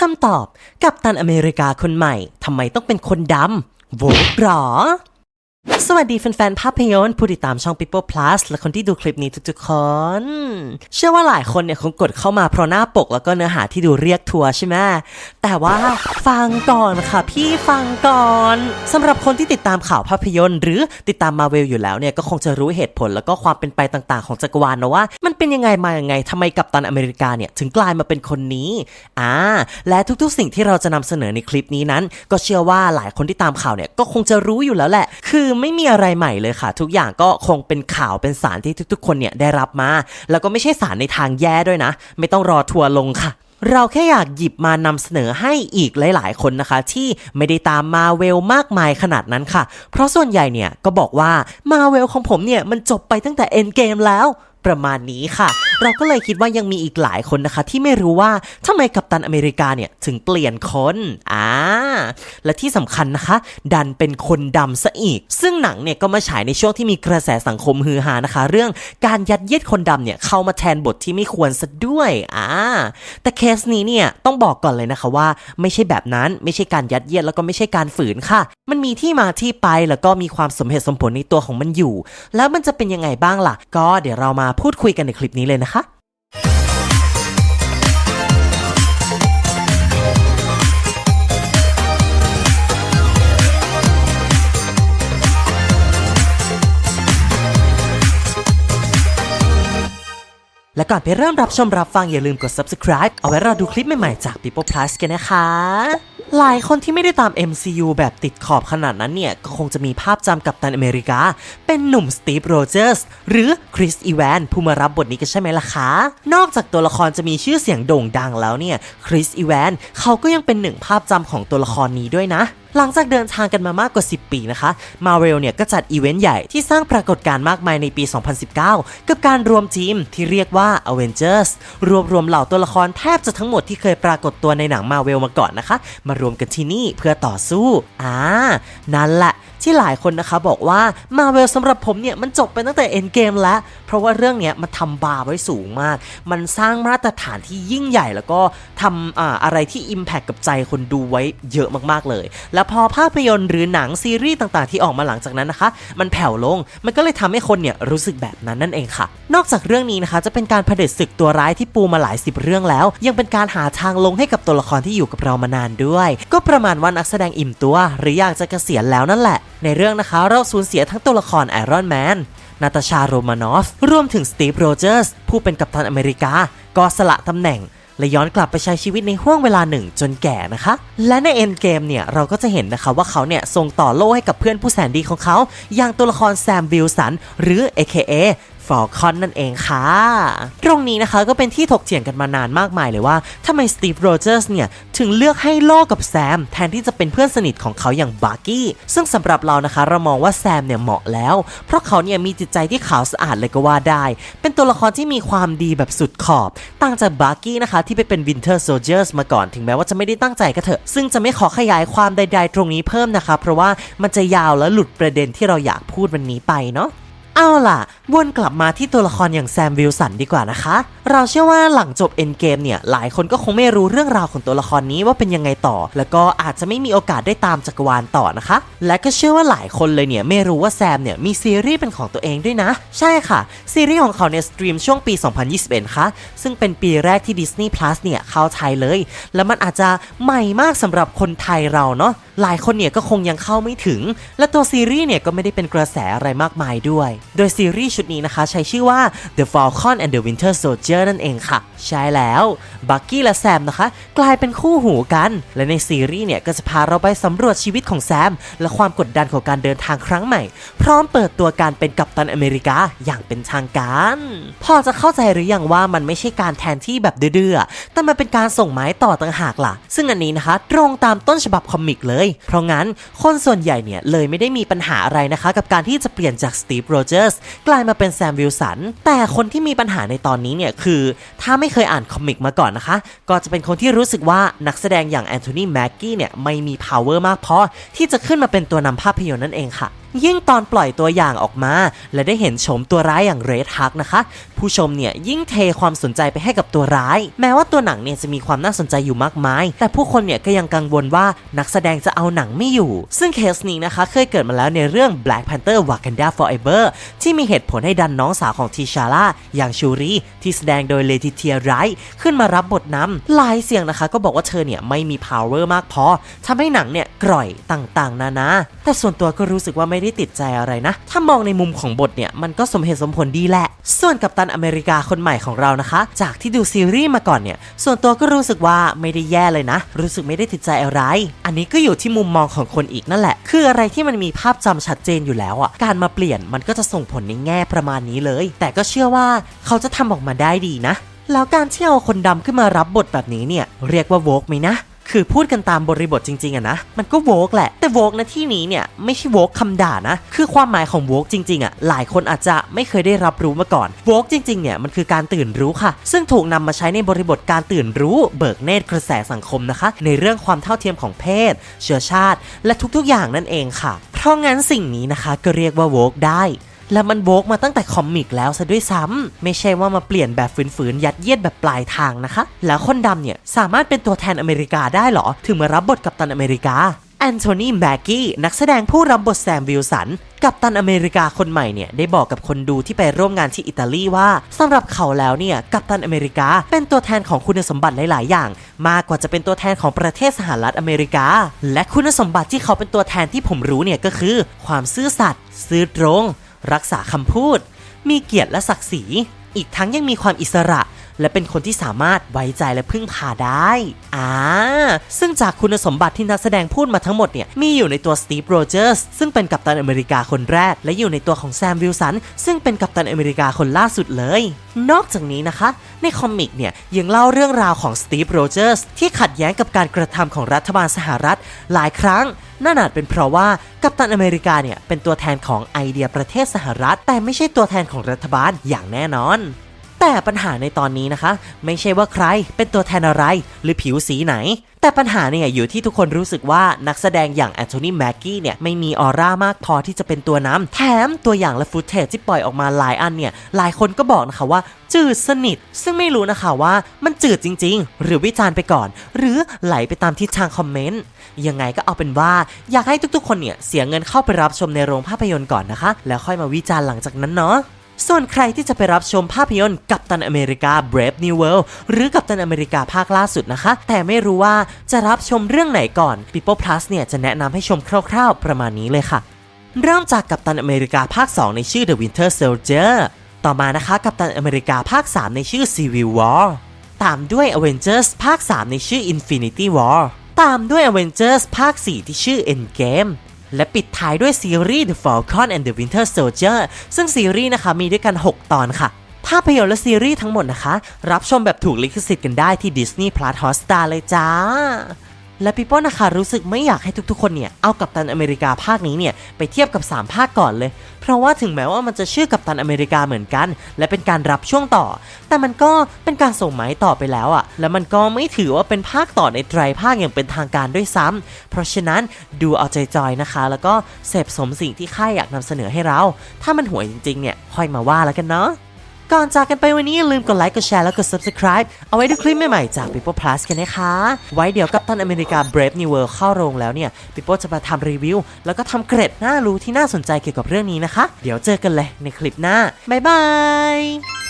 คำตอบ กับตันอเมริกาคนใหม่ทำไมต้องเป็นคนดำโหวตหรอ สวัสดีแฟนๆภาพยนตร์ผู้ติดตามช่อง People Plus และคนที่ดูคลิปนี้ทุกๆคน เชื่อว่าหลายคนเนี่ยคงกดเข้ามาเพราะหน้าปกแล้วก็เนื้อหาที่ดูเรียกทัวร์ใช่ไหมแต่ว่าฟังก่อนค่ะพี่ฟังก่อนสำหรับคนที่ติดตามข่าวภาพยนตร์ หรือติดตามมาเวลอยู่แล้วเนี่ยก็คงจะรู้เหตุผลแล้วก็ความเป็นไปต่างๆ ของจักรวาลนะว่า มันเป็นยังไงมายังไงทำไมกัปตันอเมริกาเนี่ยถึงกลายมาเป็นคนนี้อ่าและทุกๆ สิ่งที่เราจะนำเสนอในคลิปนี้นั้น ก็เชื่อว่าหลายคนที่ตามข่าวเนี่ยก็คงจะรู้อยู่แล้วแหละ คือไม่มีอะไรใหม่เลยค่ะ ทุกอย่างก็คงเป็นข่าวเป็นสารที่ทุก ๆ คนเนี่ยได้รับมา แล้วก็ไม่ใช่สารในทางแย่ด้วยนะ ไม่ต้องรอทัวร์ลงค่ะเราแค่อยากหยิบมานำเสนอให้อีกหลาย ๆ คนนะคะ ที่ไม่ได้ตามมาเวลมากมายขนาดนั้นค่ะ เพราะส่วนใหญ่เนี่ยก็บอกว่ามาเวลของผมเนี่ยมันจบไปตั้งแต่เอ็นเกมแล้ว ประมาณนี้ค่ะ เราก็เลยคิดว่ายังมีอีกหลายคนนะคะ ที่ไม่รู้ว่าทำไมกัปตันอเมริกาเนี่ยถึงเปลี่ยนคนอ่าและที่สำคัญนะคะ ดันเป็นคนดำซะอีก ซึ่งหนังเนี่ยก็มาฉายในช่วงที่มีกระแสสังคมฮือฮานะคะ เรื่องการยัดเยียดคนดำเนี่ยเข้ามาแทนบทที่ไม่ควรซะด้วยอ่าแต่เคสนี้เนี่ยต้องบอกก่อนเลยนะคะว่า ไม่ใช่แบบนั้นไม่ใช่การยัดเยียดแล้วก็ไม่ใช่การฝืนค่ะ มันมีที่มาที่ไปแล้วก็มีความสมเหตุสมผลในตัวของมันอยู่ แล้วมันจะเป็นยังไงบ้างล่ะ ก็เดี๋ยวเรามาพูดคุยกันในคลิปนี้เลยนะคะ และก่อนไปเริ่มรับชมรับฟังอย่าลืมกด subscribe เอาไว้รอดูคลิปใหม่ๆจาก People Plus กันนะคะ หลายคนที่ไม่ได้ตาม MCU แบบติดขอบขนาดนั้นเนี่ย ก็คงจะมีภาพจำกับตันอเมริกา เป็นหนุ่มสตีฟโรเจอร์สหรือคริสอีแวนผู้มารับบทนี้กันใช่ไหมล่ะคะ นอกจากตัวละครจะมีชื่อเสียงโด่งดังแล้วเนี่ย คริสอีแวนเขาก็ยังเป็นหนึ่งภาพจำของตัวละครนี้ด้วยนะ หลังจากเดินทางกันมามากกว่า 10 ปีนะคะ มาเวลเนี่ยก็จัดอีเวนต์ใหญ่ที่สร้างปรากฏการณ์มากมายในปี 2019 กับการรวมทีมที่เรียกว่า Avengers รวบรวมเหล่าตัวละครแทบจะทั้งหมดที่เคยปรากฏตัวในหนังมาเวลมาก่อนนะคะ มารวมกันที่นี่เพื่อต่อสู้ อ่า นั่นแหละที่หลายคนนะคะบอกว่ามาเวลสำหรับผมเนี่ยมันจบไปตั้งแต่เอ็นเกมแล้ว เพราะว่าเรื่องเนี้ยมันทำบาร์ไว้สูงมาก มันสร้างมาตรฐานที่ยิ่งใหญ่แล้วก็ทำออะไรที่ Impact กับใจคนดูไว้เยอะมากๆเลย แล้วพอภาพยนตร์หรือหนังซีรีส์ต่างๆ ที่ออกมาหลังจากนั้นนะคะ มันแผ่วลง มันก็เลยทำให้คนเนี่ยรู้สึกแบบนั้นนั่นเองค่ะ นอกจากเรื่องนี้นะคะ จะเป็นการเผด็จศึกตัวร้ายที่ปูมาหลายสิบเรื่องแล้ว ยังเป็นการหาทางลงให้กับตัวละครที่อยู่กับเรามานานด้วย ก็ประมาณว่านักแสดงอิ่มตัว หรืออยากจะเกษียณแล้วนั่นแหละ ในเรื่องนะคะ เราสูญเสียทั้งตัวละครไอรอนแมนนาตาชาโรมานอฟรวมถึงสตีฟโรเจอร์สผู้เป็นกัปตันอเมริกา ก็สละตำแหน่ง และย้อนกลับไปใช้ชีวิตในห่วงเวลาหนึ่งจนแก่นะคะ และในเอ็นเกมเนี่ยเราก็จะเห็นนะคะว่าเขาเนี่ยส่งต่อโล่ให้กับเพื่อนผู้แสนดีของเขา อย่างตัวละครแซมวิลสันหรือ AKA ฟอลคอนนั่นเองค่ะ ตรงนี้นะคะก็เป็นที่ถกเถียงกันมานานมากมายเลยว่าทำไมสตีฟโรเจอร์สเนี่ย ถึงเลือกให้โล่กับแซม แทนที่จะเป็นเพื่อนสนิทของเขาอย่างบาร์กี้ ซึ่งสำหรับเรานะคะ เรามองว่าแซมเนี่ยเหมาะแล้ว เพราะเขาเนี่ยมีจิตใจที่ขาวสะอาดเลยก็ว่าได้ เป็นตัวละครที่มีความดีแบบสุดขอบ ต่างจากบาร์กี้นะคะ ที่ไปเป็นวินเทอร์โซเจอร์สมาก่อนถึงแม้ว่าจะไม่ได้ตั้งใจก็เถอะ ซึ่งจะไม่ขอขยายความใด ๆ ตรงนี้เพิ่มนะคะ เพราะว่ามันจะยาวและหลุดประเด็นที่เราอยากพูดวันนี้ไปเนาะ เอาล่ะ วนกลับมาที่ตัวละครอย่างแซมวิลสันดีกว่านะคะ เราเชื่อว่าหลังจบเอ็นเกมเนี่ย หลายคนก็คงไม่รู้เรื่องราวของตัวละครนี้ว่าเป็นยังไงต่อ แล้วก็อาจจะไม่มีโอกาสได้ตามจักรวาลต่อนะคะ และก็เชื่อว่าหลายคนเลยเนี่ยไม่รู้ว่าแซมเนี่ยมีซีรีส์เป็นของตัวเองด้วยนะ ใช่ค่ะ ซีรีส์ของเขาเนี่ยสตรีมช่วงปี 2021 ค่ะ ซึ่งเป็นปีแรกที่ Disney Plus เนี่ยเข้าไทยเลย แล้วมันอาจจะใหม่มากสำหรับคนไทยเราเนาะหลายคนเนี่ยก็คงยังเข้าไม่ถึง และตัวซีรีส์เนี่ยก็ไม่ได้เป็นกระแสอะไรมากมายด้วย โดยซีรีส์ชุดนี้นะคะใช้ชื่อว่า The Falcon and the Winter Soldier นั่นเองค่ะ ใช่แล้วบักกี้และแซมนะคะ กลายเป็นคู่หูกัน และในซีรีส์เนี่ยก็จะพาเราไปสำรวจชีวิตของแซม และความกดดันของการเดินทางครั้งใหม่ พร้อมเปิดตัวการเป็นกัปตันอเมริกาอย่างเป็นทางการ พอจะเข้าใจหรือยังว่ามันไม่ใช่การแทนที่แบบดื้อๆแต่มันเป็นการส่งไม้ต่อต่างหากล่ะ ซึ่งอันนี้นะคะ ตรงตามต้นฉบับคอมิกเลยเพราะงั้นคนส่วนใหญ่เนี่ยเลยไม่ได้มีปัญหาอะไรนะคะ กับการที่จะเปลี่ยนจากสตีฟโรเจอร์สกลายมาเป็นแซมวิลสันแต่คนที่มีปัญหาในตอนนี้เนี่ยคือ ถ้าไม่เคยอ่านคอมิกมาก่อนนะคะ ก็จะเป็นคนที่รู้สึกว่านักแสดงอย่างแอนโทนีแม็กกี้เนี่ยไม่มี power มากพอที่จะขึ้นมาเป็นตัวนำภาพยนตร์นั่นเองค่ะ ยิ่งตอนปล่อยตัวอย่างออกมา และได้เห็นโฉมตัวร้ายอย่างเรดฮักนะคะ ผู้ชมเนี่ยยิ่งเทความสนใจไปให้กับตัวร้าย แม้ว่าตัวหนังเนี่ยจะมีความน่าสนใจอยู่มากมาย แต่ผู้คนเนี่ยก็ยังกังวลว่านักแสดงจะเอาหนังไม่อยู่ ซึ่งเคสนี้นะคะเคยเกิดมาแล้วในเรื่อง Black Panther Wakanda Forever ที่มีเหตุผลให้ดันน้องสาวของทีชาร่าอย่างชูรีที่แสดงโดยเลติเทียไรท์ขึ้นมารับบทนำหลายเสียงนะคะ ก็บอกว่าเธอเนี่ยไม่มี power มากพอทำให้หนังเนี่ยกร่อยต่างๆ นานาแต่ส่วนตัวก็รู้สึกว่าไม่ได้ติดใจอะไรนะ ถ้ามองในมุมของบทเนี่ย มันก็สมเหตุสมผลดีแหละ ส่วนกัปตันอเมริกาคนใหม่ของเรานะคะ จากที่ดูซีรีส์มาก่อนเนี่ย ส่วนตัวก็รู้สึกว่าไม่ได้แย่เลยนะ รู้สึกไม่ได้ติดใจอะไร อันนี้ก็อยู่ที่มุมมองของคนอีกนั่นแหละ คืออะไรที่มันมีภาพจำชัดเจนอยู่แล้วอะ การมาเปลี่ยนมันก็จะส่งผลในแง่ประมาณนี้เลย แต่ก็เชื่อว่าเขาจะทำออกมาได้ดีนะ แล้วการที่เอาคนดำขึ้นมารับบทแบบนี้เนี่ย เรียกว่าโวกไหมนะ คือพูดกันตามบริบทจริงๆอะนะ มันก็โวกแหละ แต่โวกในที่นี้เนี่ยไม่ใช่โวกคำด่านะ คือความหมายของโวกจริงๆอะหลายคนอาจจะไม่เคยได้รับรู้มาก่อนโวกจริงๆเนี่ยมันคือการตื่นรู้ค่ะ ซึ่งถูกนำมาใช้ในบริบทการตื่นรู้เบิกเนตรกระแสสังคมนะคะ ในเรื่องความเท่าเทียมของเพศ เชื้อชาติ และทุกๆอย่างนั่นเองค่ะ เพราะงั้นสิ่งนี้นะคะก็เรียกว่าโวกได้ และมันโบกมาตั้งแต่คอมิกแล้วซะด้วยซ้ำไม่ใช่ว่ามาเปลี่ยนแบบฝืนๆยัดเยียดแบบปลายทางนะคะ แล้วคนดำเนี่ยสามารถเป็นตัวแทนอเมริกาได้เหรอ ถึงมารับบทกัปตันอเมริกาแอนโทนีแม็กกี้นักแสดงผู้รับบทแซมวิลสัน กัปตันอเมริกาคนใหม่เนี่ย ได้บอกกับคนดูที่ไปร่วมงานที่อิตาลีว่าสำหรับเขาแล้วเนี่ย กัปตันอเมริกาเป็นตัวแทนของคุณสมบัติหลาย ๆ อย่าง มากกว่าจะเป็นตัวแทนของประเทศสหรัฐอเมริกา และคุณสมบัติที่เขาเป็นตัวแทนที่ผมรู้เนี่ยก็คือ ความซื่อสัตย์ซื่อตรง รักษาคำพูด มีเกียรติและศักดิ์ศรี อีกทั้งยังมีความอิสระ และเป็นคนที่สามารถไว้ใจและพึ่งพาได้อ่าซึ่งจากคุณสมบัติที่นักแสดงพูดมาทั้งหมดเนี่ยมีอยู่ในตัวสตีฟโรเจอร์สซึ่งเป็นกัปตันอเมริกาคนแรก และอยู่ในตัวของแซมวิลสันซึ่งเป็นกัปตันอเมริกาคนล่าสุดเลย นอกจากนี้นะคะ ในคอมิกเนี่ยยังเล่าเรื่องราวของสตีฟโรเจอร์สที่ขัดแย้งกับการกระทำของรัฐบาลสหรัฐหลายครั้งนั่นอาจเป็นเพราะว่ากัปตันอเมริกาเนี่ยเป็นตัวแทนของไอเดียประเทศสหรัฐ แต่ไม่ใช่ตัวแทนของรัฐบาลอย่างแน่นอน แต่ปัญหาในตอนนี้นะคะ ไม่ใช่ว่าใครเป็นตัวแทนอะไรหรือผิวสีไหน แต่ปัญหาเนี่ยอยู่ที่ทุกคนรู้สึกว่านักแสดงอย่างแอนโทนีแม็กกี้เนี่ยไม่มีออร่ามากพอที่จะเป็นตัวนำแถมตัวอย่างและฟุตเทจที่ปล่อยออกมาหลายอันเนี่ยหลายคนก็บอกนะคะว่าจืดสนิท ซึ่งไม่รู้นะคะว่ามันจืดจริง ๆ หรือวิจารณ์ไปก่อน หรือไหลไปตามทิศทางคอมเมนต์ ยังไงก็เอาเป็นว่า อยากให้ทุกๆ คนเนี่ยเสียเงินเข้าไปรับชมในโรงภาพยนตร์ก่อนนะคะ แล้วค่อยมาวิจารณ์หลังจากนั้นเนาะ ส่วนใครที่จะไปรับชมภาพยนตร์กัปตันอเมริกา Brave New World หรือกัปตันอเมริกาภาคล่าสุดนะคะ แต่ไม่รู้ว่าจะรับชมเรื่องไหนก่อน People Plus เนี่ยจะแนะนำให้ชมคร่าวๆ ประมาณนี้เลยค่ะ เริ่มจากกัปตันอเมริกาภาค 2 ในชื่อ The Winter Soldier ต่อมานะคะกัปตันอเมริกาภาค 3 ในชื่อ Civil War ตามด้วย Avengers ภาค 3 ในชื่อ Infinity War ตามด้วย Avengers ภาค 4 ที่ชื่อ Endgame และปิดท้ายด้วยซีรีส์ The Falcon and the Winter Soldier ซึ่งซีรีส์นะคะมีด้วยกัน 6 ตอนค่ะภาพยนตร์และซีรีส์ทั้งหมดนะคะ รับชมแบบถูกลิขสิทธิ์กันได้ที่ Disney Plus Hotstar เลยจ้า และพี่ป้อนะคะรู้สึกไม่อยากให้ทุกๆ คนเนี่ยเอากัปตันอเมริกาภาคนี้เนี่ยไปเทียบกับ 3 ภาคก่อนเลย เพราะว่าถึงแม้ว่ามันจะชื่อกัปตันอเมริกาเหมือนกัน และเป็นการรับช่วงต่อ แต่มันก็เป็นการส่งไม้ต่อไปแล้วอะ่ะ และมันก็ไม่ถือว่าเป็นภาคต่อในไตรภาคอย่างเป็นทางการด้วยซ้ำเพราะฉะนั้นดูเอาใจจอยนะคะ แล้วก็เสพสมสิ่งที่ค่ายอยากนำเสนอให้เรา ถ้ามันห่วยจริงๆเนี่ยค่อยมาว่าแล้วกันเนาะ ก่อนจากกันไปวันนี้อย่าลืมกดไลค์กดแชร์แล้วกด subscribe เอาไว้ดูคลิปใหม่ๆจาก People Plus กันนะคะ ไว้เดี๋ยวกับตันอเมริกา Brave New World เข้าโรงแล้วเนี่ย People จะมาทำรีวิว แล้วก็ทำเกร็ดน่ารู้ที่น่าสนใจเกี่ยวกับเรื่องนี้นะคะ เดี๋ยวเจอกันเลยในคลิปหน้าบ๊ายบาย